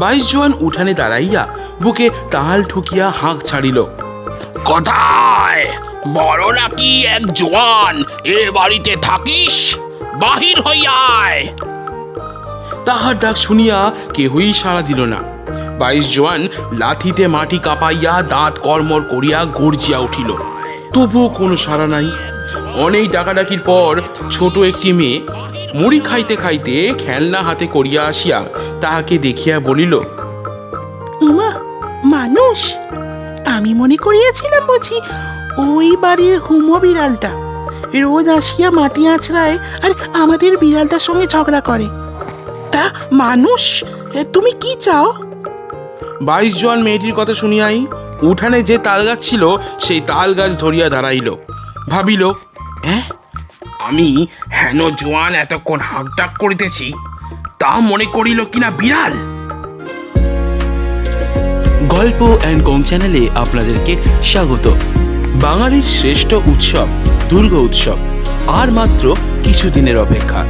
বাইশ জোয়ান উঠানে দাঁড়াইয়া বুকে তাল ঠুকিয়া হাঁক ছাড়িল। কোথায়? বড় নাকি এক জোয়ান? এ বাড়িতে থাকিস? বাহির হইয়ায় তাহার ডাক শুনিয়া কেহই সাড়া দিল না। বাইশ জোয়ান লাথিতে মাটি কাঁপাইয়া দাঁত কর্মর করিয়া গর্জিয়া উঠিল। তবুও কোনো সাড়া নাই। অনেক ডাকাডাকির পর ছোট একটি মেয়ে মুড়ি খাইতে খাইতে খেলনা হাতে করিয়া আসিয়া তাহাকে দেখিয়া বলিল উমা মানুষ। আমি মনে করিয়াছিলাম বুঝি ওই বাড়ির হুমো বিড়ালটা রোজ আসিয়া মাটি আছড়ায় আর আমাদের বিড়ালটার সঙ্গে ঝগড়া করে। তা মানুষ তুমি কি চাও? বাইশ জন মেয়েটির কথা শুনিয়াই উঠানে যে তাল গাছ ছিল সেই তাল গাছ ধরিয়া দাঁড়াইল। ভাবিল হ্যাঁ? আমি হেন জোয়ান এতক্ষণ হাঁকডাক করিতেছি। তা মনে করিল কিনা বিড়াল? গল্প অ্যান্ড কং চ্যানেলে আপনাদেরকে স্বাগত। বাঙালির শ্রেষ্ঠ উৎসব দুর্গা উৎসব, আর মাত্র কিছুদিনের অপেক্ষা।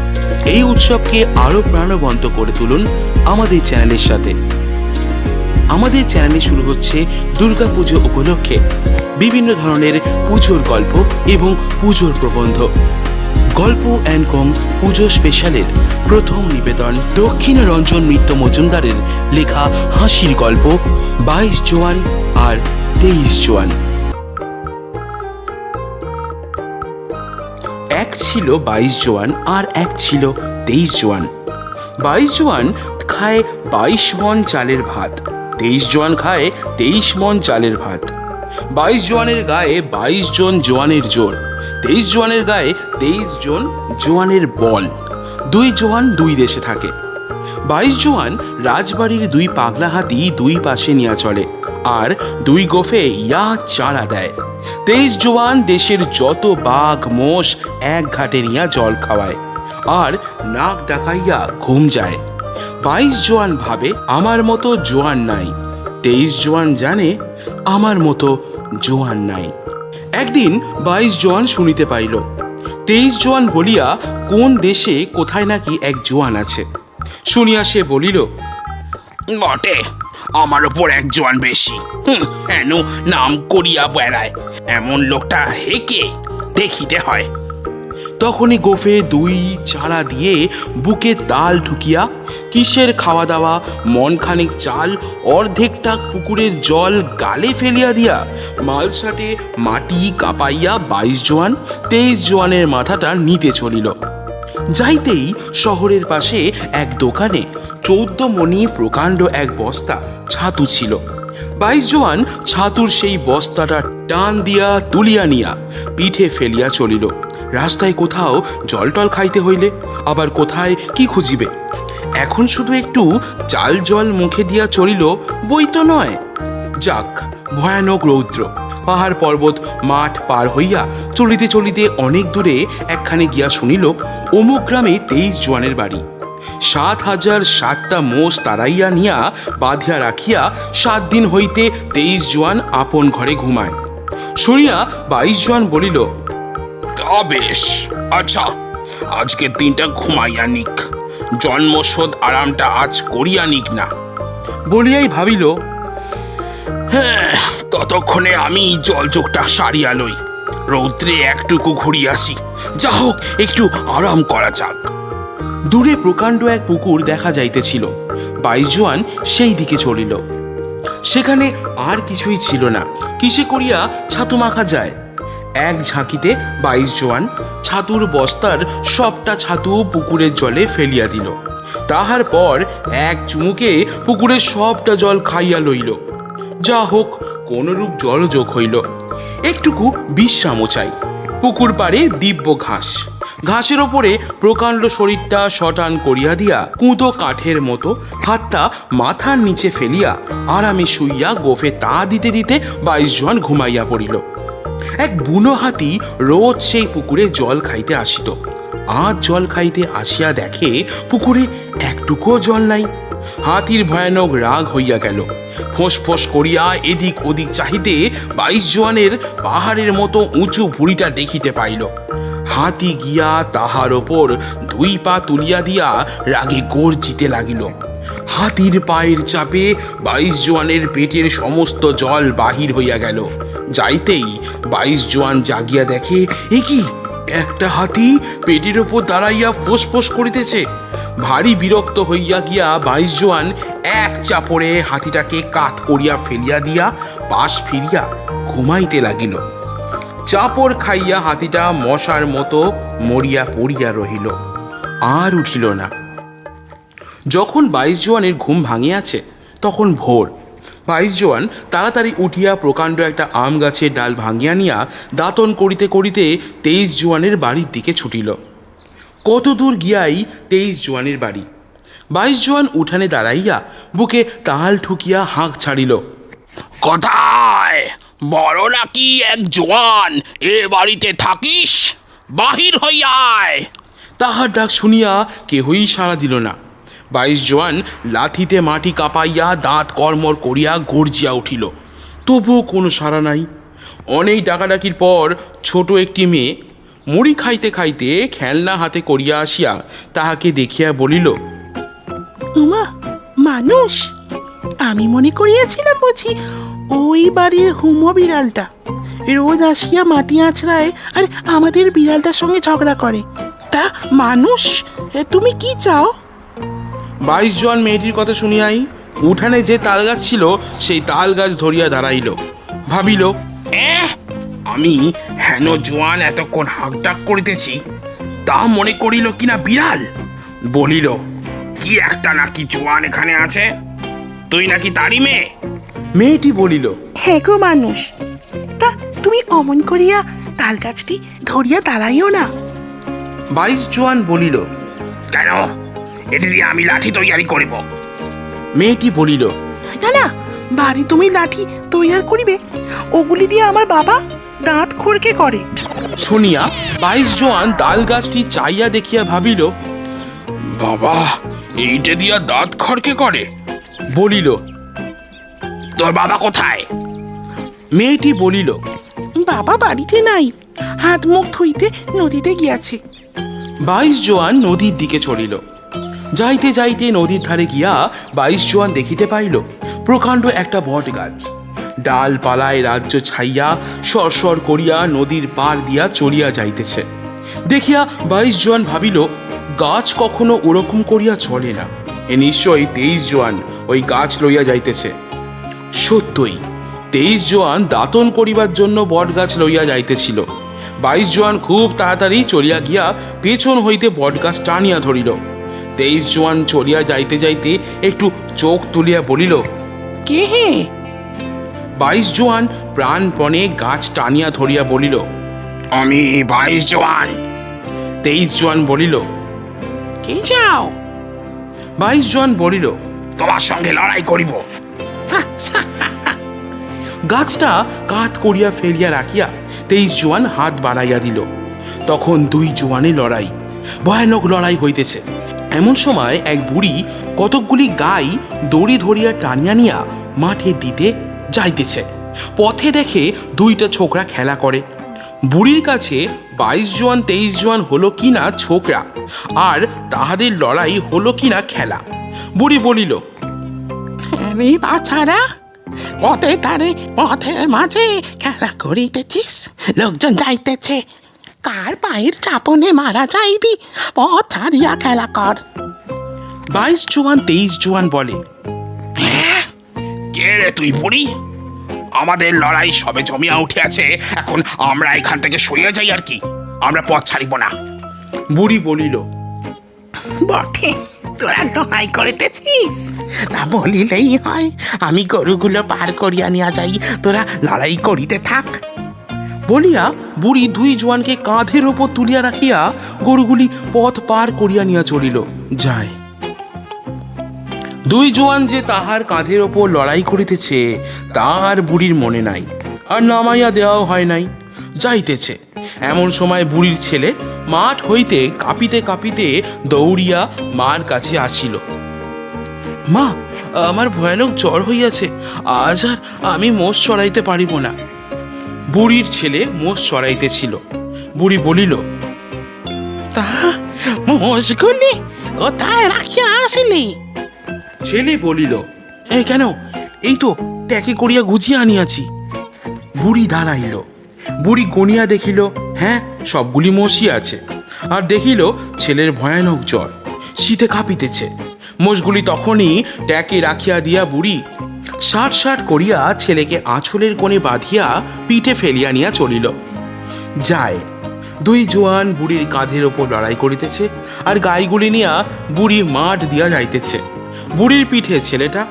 এই উৎসবকে আরও প্রাণবন্ত করে তুলুন আমাদের চ্যানেলের সাথে। আমাদের চ্যানেলে শুরু হচ্ছে দুর্গাপুজো উপলক্ষে। বিভিন্ন ধরনের পুজোর গল্প এবং পুজোর প্রবন্ধ। গল্প অ্যান্ড কম পুজো স্পেশালের প্রথম নিবেদন দক্ষিণ রঞ্জন মিত্র মজুমদারের লেখা হাসির গল্প, বাইশ জোয়ান আর তেইশ জোয়ান। এক ছিল বাইশ জোয়ান আর এক ছিল তেইশ জোয়ান। বাইশ জোয়ান খায় বাইশ মন চালের ভাত, তেইশ জোয়ান খায় তেইশ মন চালের ভাত। বাইশ জোয়ানের গায়ে বাইশ জন জোয়ানের জোর। তেইশ জোয়ানের গায়ে তেইশ জন জোয়ানের বল। দুই জোয়ান দুই দেশে থাকে। বাইশ জোয়ান রাজবাড়ির দুই পাগলা হাতি দুই পাশে নিয়ে চলে আর দুই গোফে ইয়া চারা দেয়। তেইশ জোয়ান দেশের যত বাঘ, মোষ এক ঘাটে নিয়া জল খাওয়ায় আর নাক ডাকাইয়া ঘুম যায়। বাইশ জোয়ান ভাবে, আমার মতো জোয়ান নাই। তেইশ জোয়ান জানে, আমার মতো জোয়ান নাই। একদিন বাইশ জোয়ান শুনিতে পাইল। তেইশ জোয়ান বলিয়া, কোন দেশে কোথায় নাকি এক জোয়ান আছে? শুনিয়া সে বলিল, বটে, আমার ওপর এক জোয়ান বেশি। হেন, নাম করিয়া বেড়ায়। এমন লোকটা হেকে দেখিতে হয়। তখনই গোফে দুই চারা দিয়ে বুকে তাল ঢুকিয়া কিসের খাওয়া দাওয়া মনখানেক চাল, অর্ধেকটা পুকুরের জল গালে ফেলিয়া দিয়া মালসাটে মাটি কাঁপাইয়া বাইশ জোয়ান, তেইশ জোয়ানের মাথাটা নিতে চলিল। যাইতেই শহরের পাশে এক দোকানে চৌদ্দ মণি প্রকাণ্ড এক বস্তা ছাতু ছিল। বাইশ জোয়ান ছাতুর সেই বস্তাটা টান দিয়া তুলিয়া নিয়া পিঠে ফেলিয়া চলিল। রাস্তায় কোথাও জল টল খাইতে হইলে আবার কোথায় কি খুঁজিবে? এখন শুধু একটু চাল জল মুখে দিয়া চলিল বই তো নয়। যাক, ভয়ানক রৌদ্র। পাহাড় পর্বত মাঠ পার হইয়া চলিতে চলিতে অনেক দূরে একখানে গিয়া শুনিল অমুক গ্রামে তেইশ জোয়ানের বাড়ি। সাত হাজার সাতটা মোষ তাড়াইয়া নিয়া বাঁধিয়া রাখিয়া সাত দিন হইতে তেইশ জোয়ান আপন ঘরে ঘুমায়। শুনিয়া বাইশ জোয়ান বলিল তা বেশ আচ্ছা আজকের দিনটা ঘুমাইয়া নিক জন্মশোধ আরামটা আজ করিয়া নিক না। বলিয়াই ভাবিল হ্যাঁ ততক্ষণে আমি জলযোগটা সারিয়া লই। রৌদ্রে একটুকু ঘুরিয়াছি যা হোক, একটু আরাম করা যাক। দূরে প্রকাণ্ড এক পুকুর দেখা যাইতেছিল। বাইশ জোয়ান সেই দিকে চলিল। সেখানে আর কিছুই ছিল না। কিসে করিয়া ছাতু মাখা যায়? এক ঝাঁকিতে বাইশ জোয়ান ছাতুর বস্তার সবটা ছাতু পুকুরের জলে ফেলিয়া দিল। তাহার পর এক চুমুকে পুকুরের সবটা জল খাইয়া লইল। যা হোক, কোনরূপ জলযোগ হইল। একটুকু বিশ্রামও চাই। পুকুর পাড়ে দিব্য ঘাস। ঘাসের ওপরে প্রকাণ্ড শরীরটা শটান করিয়া দিয়া কুঁদো কাঠের মতো হাতটা মাথার নিচে ফেলিয়া আরামে শুইয়া গোফে তা দিতে দিতে বাইশ জন ঘুমাইয়া পড়িল। এক বুনো হাতি রোজ সেই পুকুরে জল খাইতে আসিত। আজ জল খাইতে আসিয়া দেখে পুকুরে একটুকুও জল নাই। হাতির ভয়ানক রাগ হইয়া গেল। ফোঁস ফোঁস করিয়া এদিক ওদিক চাহিতে বাইশ জোয়ানের পাহাড়ের মতো উঁচু ভুঁড়িটা দেখিতে পাইল। হাতি গিয়া তাহার ওপর দুই পা তুলিয়া দিয়া রাগে গর্জিতে লাগিল। হাতির পায়ের চাপে বাইশ জোয়ানের পেটের সমস্ত জল বাহির হইয়া গেল। যাইতেই বাইশ জোয়ান জাগিয়া দেখে, এ কি? একটা হাতি পেটের ওপর দাঁড়াইয়া ফোঁস করিতেছে। ভারী বিরক্ত হইয়া গিয়া বাইশ জোয়ান এক চাপড়ে হাতিটাকে কাত করিয়া ফেলিয়া দিয়া পাশ ফিরিয়া ঘুমাইতে লাগিল। চাপড় খাইয়া হাতিটা মশার মতো মরিয়া পড়িয়া রহিল। আর উঠিল না। যখন বাইশ জোয়ানের ঘুম ভাঙিয়াছে, তখন ভোর। বাইশ জোয়ান তাড়াতাড়ি উঠিয়া প্রকাণ্ড একটা আম গাছের ডাল ভাঙিয়া নিয়া দাঁতন করিতে করিতে তেইশ জোয়ানের বাড়ির দিকে ছুটিল। কত দূর গিয়াই তেইশ জোয়ানের বাড়ি? বাইশ জোয়ান উঠানে দাঁড়াইয়া বুকে তাল ঠুকিয়া হাঁক ছাড়িল। কোথায়? বড় নাকি এক জোয়ান? এ বাড়িতে থাকিস? বাহির হইয়ায়। তাহার ডাক শুনিয়া কেহই সাড়া দিল না। বাইশ জোয়ান লাথিতে মাটি কাঁপাইয়া দাঁত কর্মর করিয়া গর্জিয়া উঠিল। তবুও কোনো সাড়া নাই। অনেক ডাকাডাকির পর ছোট একটি মেয়ে মুড়ি খাইতে খাইতে খেলনা হাতে করিয়া আসিয়া তাহাকে দেখিয়া বলিল, উমা, মানুষ। আমি মনে করিয়াছিলাম বুঝি ওই বাড়ির হুমো বিড়ালটা। রোজ আসিয়া মাটি আঁচড়ায় আর আমাদের বিড়ালটার সঙ্গে ঝগড়া করে। তা মানুষ? তুমি কি চাও? বাইশ জন মেয়েটির কথা শুনিয়াই উঠানে যে তাল গাছ ছিল সেই তাল গাছ ধরিয়া দাঁড়াইল। ভাবিল আমি হেন জোয়ান এতক্ষণ হাঁকডাক করিতেছি তা মনে করিল কিনা বিড়াল? বলিল কি একটা নাকি জোয়ান এখানে আছে? তুই নাকি তারি মেয়ে? মেয়েটি বলিল হ্যাঁ গো মানুষ তা তুমি অমন করিয়া তাল গাছটি ধরিয়া দাঁড়াইও না। বাইশ জোয়ান বলিল কেন? এটি দিয়ে আমি লাঠি তৈয়ারি করিব। মেয়েটি বলিল না না বাড়ি তুমি লাঠি তৈয়ার করিবে? ওগুলি দিয়ে আমার বাবা দাঁত খড়কে করে। শুনিয়া বাইশ জোয়ান তাল গাছটি চাইয়া দেখিয়া ভাবিল বাবা এইটা দিয়া দাঁত খড়কে করে। বলিল তোর বাবা কোথায়? মেয়েটি বলিল বাবা বাড়িতে নাই হাত মুখ ধুইতে নদীতে গিয়াছে। বাইশ জোয়ান নদীর দিকে চলিল। যাইতে যাইতে নদীর ধারে গিয়া বাইশ জোয়ান দেখিতে পাইল, প্রকাণ্ড একটা বট গাছ। ডালপালায় রাজ্য ছাইয়া সরসর করিয়া নদীর পার দিয়া চলিয়া যাইতেছে। দেখিয়া বাইশ জোয়ান ভাবিল, গাছ কখনো ওরকম করিয়া চলে না। এ নিশ্চয়ই তেইশ জোয়ান ওই গাছ লইয়া যাইতেছে। সত্যই, তেইশ জোয়ান দাতন করিবার জন্য বটগাছ লইয়া যাইতেছিল। বাইশ জোয়ান খুব তাড়াতাড়ি চলিয়া গিয়া পেছন হইতে বটগাছ টানিয়া ধরিল। তেইশ জোয়ান চলিয়া যাইতে যাইতে একটু চোখ তুলিয়া বলিল কে হে? বাইশ জোয়ান প্রাণপণে গাছ টানিয়া ধরিয়া বলিল আমি বাইশ জোয়ান। তেইশ জোয়ান বলিল কে যাও? বাইশ জোয়ান বলিল তোমার সঙ্গে লড়াই করিব। আচ্ছা। গাছটা কাত করিয়া ফেলিয়া রাখিয়া তেইশ জোয়ান হাত বাড়াইয়া দিল। তখন দুই জোয়ানে লড়াই ভয়ানক লড়াই হইতেছে। এমন সময় এক বুড়ি কতকগুলি গাই দড়ি ধরিয়া টানিয়া নিয়া মাঠে দিতে যাইতেছে। পথে দেখে দুইটা ছোকরা খেলা করে। বুড়ির কাছে বাইশ জোয়ান, তেইশ জোয়ান হলো কিনা ছোকরা, আর তাহাদের লড়াই হলো কিনা খেলা। বুড়ি বলিল বাছারা, পথে তারে পথের মাঝে খেলা করিতেছিস, লোকজন যাইতেছে কার পায়ের চাপনে মারা যাইবি? পথ ছাড়িয়া খেলা কর। বাইশ জোয়ান তেইশ জোয়ান বলে কে রে তুই বুড়ি? আমাদের লড়াই সবে জমিয়া উঠে আছে এখন আমরা এখান থেকে সরিয়ে যাই আর কি। আমরা পথ ছাড়িব না। বুড়ি বলিল বটে তোরা লড়াই করিতেছিস? না বলিলেই হয় আমি গরুগুলো পার করিয়া নিয়া যাই তোরা লড়াই করিতে থাক। বলিয়া বুড়ি দুই জোয়ানকে কাঁধের ওপর তুলিয়া রাখিয়া গরুগুলি পথ পার করিয়া নিয়া চলিল। যায় দুই জোয়ান যে তাহার কাঁধের ওপর লড়াই করিতেছে তার বুড়ির মনে নাই, আর নামাইয়া দেওয়াও হয় নাই। যাইতেছে। এমন সময় বুড়ির ছেলে মাঠ হইতে কাঁপিতে কাঁপিতে দৌড়িয়া মার কাছে আসিল। মা, আমার ভয়ানক জ্বর হইয়াছে, আজ আর আমি মোষ চড়াইতে পারিব না। বুড়ির ছেলে মোষ চড়াইতেছিল। বুড়ি বলিল, তা মোষগুলি কোথায় রাখিয়া আসিলি? ছেলে বলিল, এ কেন? এই তো ট্যাকে করিয়া গুছিয়ে আনিয়াছি। বুড়ি দাঁড়াইল। বুড়ি গনিয়া দেখিল হ্যাঁ সবগুলি মোষই আছে। আর দেখিল, ছেলের ভয়ানক জ্বর, শীতে কাঁপিতেছে। মোষগুলি তখনই ট্যাকে রাখিয়া দিয়া বুড়ি ষাট ষাট করিয়া ছেলেকে আঁচলের কোণে বাঁধিয়া পিঠে ফেলিয়া নিয়া চলিল। যায়, দুই জোয়ান বুড়ির কাঁধের ওপর লড়াই করিতেছে আর গাইগুলি নিয়া বুড়ি মাঠ দিয়া যাইতেছে। বুড়ির পিঠে ছেলেটা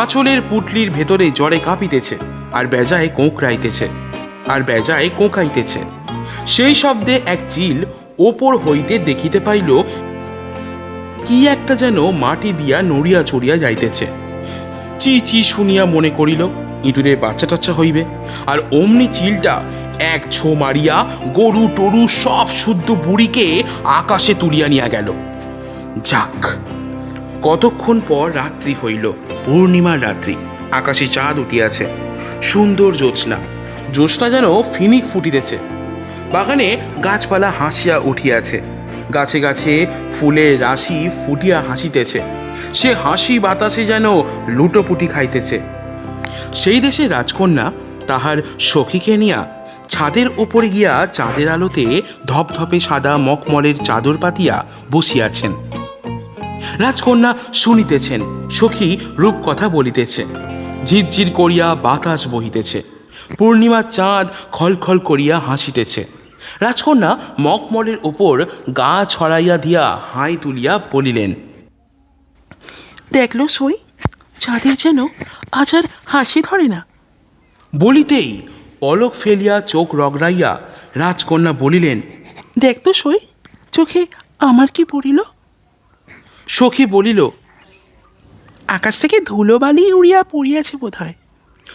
আঁচলের পুটলির ভেতরে জ্বরে কাঁপিতেছে আর বেজায় কোঁকড়াইতেছে, আর বেজায় কোঁকাইতেছে। সেই শব্দে এক চিল ওপর হইতে দেখিতে পাইল, কি একটা যেন মাটি দিয়া নড়িয়া চড়িয়া যাইতেছে। চি চি শুনিয়া মনে করিল ইঁদুরের বাচ্চা টাচ্চা হইবে, আর অমনি চিলটা এক ছো মারিয়া গরু টরু সব শুদ্ধ বুড়িকে আকাশে তুলিয়া নিয়া গেল। যাক, কতক্ষণ পর রাত্রি হইল, পূর্ণিমার রাত্রি, আকাশে চাঁদ উঠিয়াছে, সুন্দর জ্যোৎস্না জ্যোৎস্না যেন ফিনিক ফুটিতেছে। বাগানে গাছপালা হাসিয়া উঠিয়াছে, গাছে গাছে ফুলের রাশি ফুটিয়া হাসিতেছে। সে হাসি বাতাসে যেন লুটোপুটি খাইতেছে। সেই দেশে রাজকন্যা তাহার সখীকে নিয়া ছাদের উপরে গিয়া চাঁদের আলোতে ধপধপে সাদা মকমলের চাদর পাতিয়া বসিয়াছেন। রাজকন্যা শুনিতেছেন, সখী রূপকথা বলিতেছে। ঝিরঝির করিয়া বাতাস বহিতেছে। পূর্ণিমার চাঁদ খলখল করিয়া হাসিতেছে। রাজকন্যা মকমলের উপর গা ছড়াইয়া দিয়া হাই তুলিয়া বলিলেন দেখল সই? চাঁদের যেন আজ আর হাসি ধরে না। বলিতেই পলক ফেলিয়া চোখ রগড়াইয়া রাজকন্যা বলিলেন দেখতো সই চোখে আমার কি পড়িল? সখী বলিল আকাশ থেকে ধুলোবালি উড়িয়া পড়িয়াছে বোধ হয়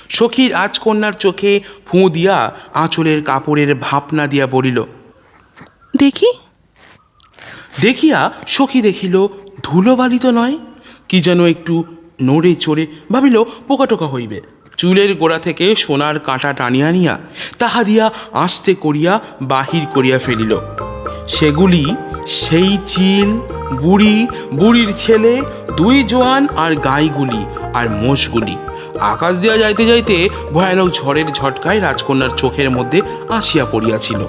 সখী রাজকন্যার চোখে ফুঁ দিয়া আঁচলের কাপড়ের ভাবনা দিয়া বলিল দেখি। দেখিয়া সখী দেখিল ধুলোবালি তো নয় কি যেন একটু নড়ে চড়ে ভাবিল পোকা টোকা হইবে। চুলের গোড়া থেকে সোনার কাঁটা টানিয়া নিয়া তাহা দিয়া আস্তে করিয়া বাহির করিয়া ফেলিল। সেগুলি সেই চিল, বুড়ি, বুড়ির ছেলে, দুই জোয়ান আর গাইগুলি আর মোষগুলি। আকাশ দিয়া যাইতে যাইতে ভয়ানক ঝড়ের ঝটকায় রাজকন্যার চোখের মধ্যে আসিয়া পড়িয়াছিল।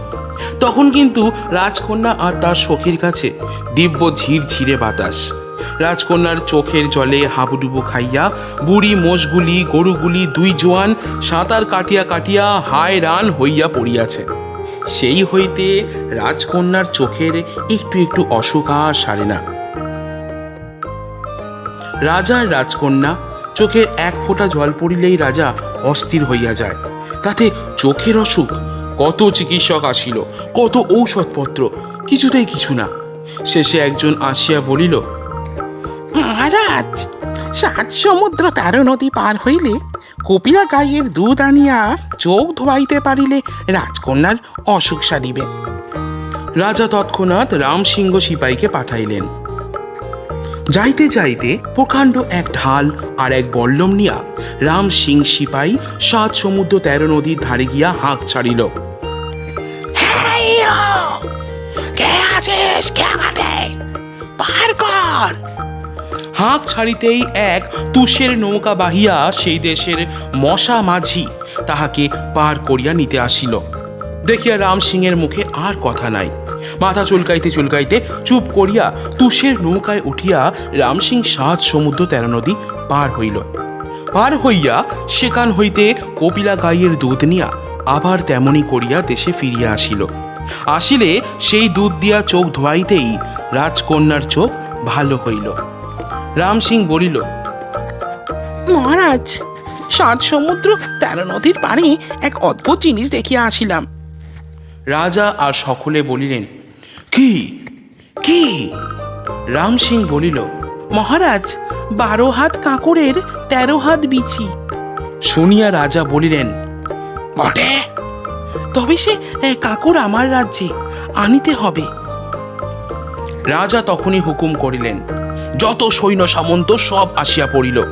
তখন কিন্তু রাজকন্যা আর তার সখীর কাছে দিব্য ঝির ঝিরে বাতাস। রাজকন্যার চোখের জলে হাবুডুবু খাইয়া, বুড়ি মোষগুলি, গরুগুলি, দুই জোয়ান, সাঁতার কাটিয়া কাটিয়া হায় রান হইয়া পড়িয়াছে। সেই হইতে রাজকন্যার চোখের একটু একটু অসুখ আর সারে না। রাজার রাজকন্যা, চোখের এক ফোঁটা জল পড়িলেই রাজা অস্থির হইয়া যায়। তাতে চোখের অসুখ, কত চিকিৎসক আসিল, কত ঔষধপত্র, কিছুতেই কিছু না। শেষে একজন আসিয়া বলিল মহারাজ সাত সমুদ্র তেরো নদী পার হইলে কপিলা গাইয়ের দুধ আনিয়া চোখ ধোয়াইতে পারিলে রাজকন্যার অসুখ সারিবে। রাজা তৎক্ষণাৎ রামসিংহ সিপাইকে পাঠাইলেন। যাইতে যাইতে প্রকাণ্ড এক ঢাল আর এক বল্লম নিয়া রাম সিং সিপাই সাত সমুদ্র তেরো নদীর ধারে গিয়া হাঁক ছাড়িল। কে আছিস? কে পার কর! হাঁক ছাড়িতেই এক তুষের নৌকা বাহিয়া সেই দেশের মশা মাঝি তাহাকে পার করিয়া নিতে আসিল। দেখিয়া রাম সিংয়ের মুখে আর কথা নাই। মাথা চুলকাইতে চুলকাইতে চুপ করিয়া তুষের নৌকায় উঠিয়া রামসিং সাত সমুদ্র তেরো নদী পার হইল। পার হইয়া সেখান হইতে কপিলা গাইয়ের দুধ নিয়া আবার তেমনি করিয়া দেশে ফিরিয়া আসিল। আসিলে সেই দুধ দিয়া চোখ ধোয়াইতেই রাজকন্যার চোখ ভালো হইল। রাম সিং বলিল মহারাজ সাত সমুদ্র তেরো নদীর পাড়ে এক অদ্ভুত জিনিস দেখিয়া আসিলাম। রাজা আর সকলে বলিলেন কি? কি? রাম সিং বলিল মহারাজ বারো হাত কাঁকড়ের তেরো হাত বিচি। শুনিয়া রাজা বলিলেন বটে। তবে সে এ, কাকড় আমার রাজ্যে আনিতে হবে। রাজা তখনই হুকুম করিলেন যত সৈন্য সামন্ত সব আসিয়া পড়িল।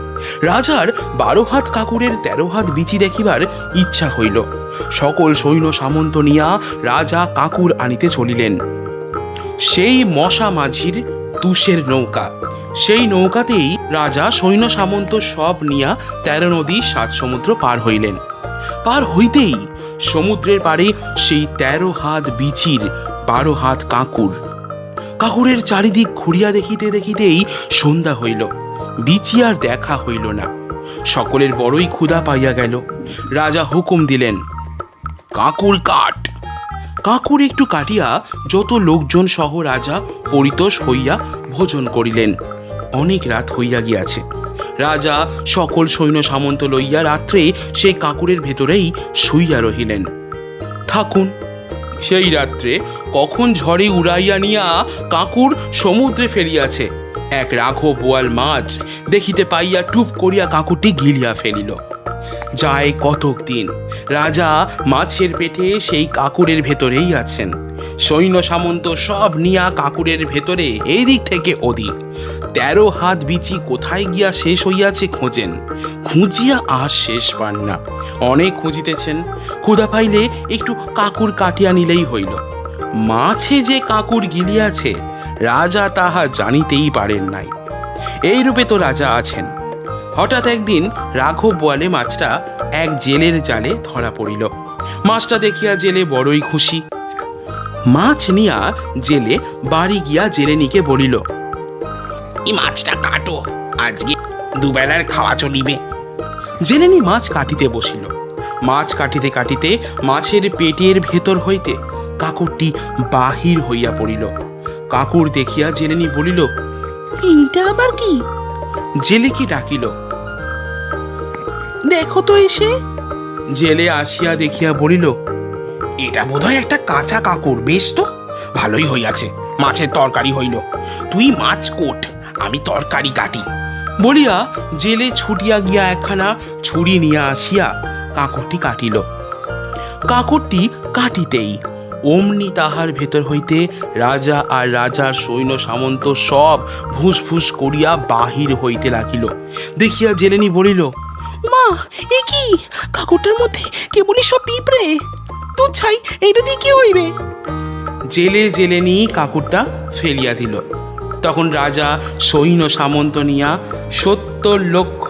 রাজার বারো হাত কাকুরের তেরো হাত বিচি দেখিবার ইচ্ছা হইল। সকল সৈন্য সামন্ত নিয়া রাজা কাকুর আনিতে চলিলেন। সেই মশা মাঝির তুষের নৌকা। সেই নৌকাতেই রাজা সৈন্য সামন্ত সব নিয়া তেরো নদী সাত সমুদ্র পার হইলেন। পার হইতেই সমুদ্রের পাড়ে সেই তেরো হাত বিচির বারো হাত কাঁকুর কাকুরের চারিদিক ঘুরিয়া দেখিতে দেখিতেই সন্ধ্যা হইল। বিচি আর দেখা হইল না। সকলের বড়ই ক্ষুধা পাইয়া গেল। রাজা হুকুম দিলেন, কাকুর কাট। কাকুর একটু কাটিয়া যত লোকজন সহ রাজা পরিতোষ হইয়া ভোজন করিলেন। অনেক রাত হইয়া গিয়াছে। রাজা সকল সৈন্য সামন্ত লইয়া রাত্রে সেই কাকুরের ভেতরেই শুইয়া রহিলেন। থাকুন সেই রাত্রে কখন ঝড়ে উড়াইয়া নিয়া কাকুর সমুদ্রে ফেলিয়াছে, এক রাঘব বোয়াল মাছ দেখিতে পাইয়া টুপ করিয়া কাকুরটি গিলিয়া ফেলিল। যায় কতক দিন, রাজা মাছের পেটে সেই কাকুরের ভেতরেই আছেন। সৈন্য সামন্ত সব নিয়া কাকুরের ভেতরে এই দিক থেকে ওদিক। তেরো হাত বিচি কোথায় গিয়া শেষ হইয়াছে খোঁজেন? খুঁজিয়া আর শেষ পান না। অনেক খুঁজিতেছেন। ক্ষুধা পাইলে একটু কাকুর কাটিয়া নিলেই হইল। মাছে যে কাকুর গিলিয়াছে, রাজা তাহা জানিতেই পারেন নাই। এই রূপে তো রাজা আছেন। হঠাৎ একদিন রাঘব বলে মাছটা এক জেলের জালে ধরা পড়িল। মাছটা দেখিয়া জেলে বড়ই খুশি। মাছ নিয়া জেলে বাড়ি গিয়া জেলেনিকে বলিল এই মাছটা কাটো। আজকে দুবেলার খাওয়া চলিবে। জেলেনি মাছ কাটিতে বসিল। মাছ কাটিতে কাটিতে মাছের পেটের ভেতর হইতে কাকুরটি বাহির হইয়া পড়িল। কাকুর দেখিয়া জেলেনি বলিল এইটা আবার কি? জেলেকে ডাকিল? দেখো তো এসে। জেলে আসিয়া দেখিয়া বলিল এটা বোধহয় একটা কাঁচা কাকুর বেশ তো। ভালোই হইয়াছে মাছের তরকারি হইল। তুই মাছ কোট। আমি তরকারি কাটি। বলিয়া জেলে ছুটিয়া গিয়া একখানা ছুরি নিয়া আসিয়া কাকরটি কাটিল। কাকরটি কাটিতেই অমনি তাহার ভেতর হইতে রাজা আর রাজার সৈন্য সামন্ত সব ভুস ভুস করিয়া বাহির হইতে লাগিল। দেখিয়া জেলেনি বলিল মা এ কি? কাকুরটার মধ্যে কেবলই সব পিঁপড়ে? তো ছাই এইটা দিয়ে কি হইবে? জেলে জেলেনি কাকুরটা ফেলিয়া দিল। তখন রাজা সৈন্য সামন্ত নিয়া সত্তর লক্ষ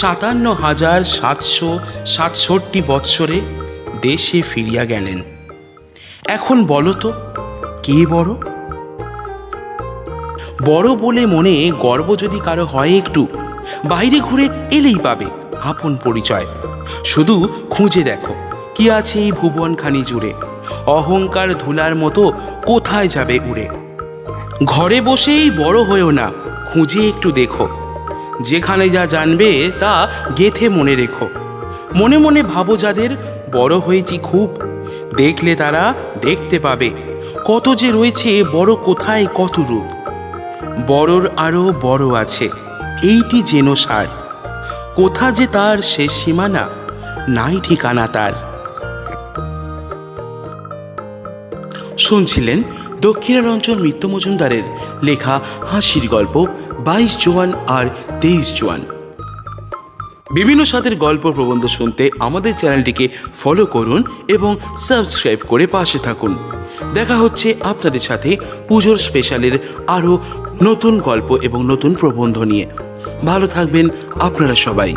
সাতান্ন হাজার সাতশো সাতষট্টি বৎসরে দেশে ফিরিয়া গেলেন। এখন বলো তো, কে বড়? বড় বলে মনে গর্ব যদি কারও হয় একটু, বাইরে ঘুরে এলেই পাবে আপন পরিচয়। শুধু খুঁজে দেখো, কি আছে এই ভুবনখানি জুড়ে। অহংকার ধুলার মতো কোথায় যাবে উড়ে? ঘরে বসেই বড় হয়েও না, খুঁজে একটু দেখো। যেখানে যা জানবে তা গেথে মনে রেখো। মনে মনে ভাবো যাদের বড় হয়েছি খুব। দেখলে তারা দেখতে পাবে কত যে রয়েছে বড় কোথায় কত রূপ। বড়র আরও বড় আছে, এইটি যেন সার। কোথা যে তার শেষ সীমানা, নাই ঠিকানা তার। শুনছিলেন দক্ষিণারঞ্জন মিত্র মজুমদারের লেখা হাসির গল্প বাইশ জোয়ান আর তেইশ জোয়ান। বিভিন্ন স্বাদের গল্প প্রবন্ধ শুনতে আমাদের চ্যানেলটিকে ফলো করুন এবং সাবস্ক্রাইব করে পাশে থাকুন। দেখা হচ্ছে আপনাদের সাথে পুজোর স্পেশালের আরও নতুন গল্প এবং নতুন প্রবন্ধ নিয়ে। ভালো থাকবেন আপনারা সবাই।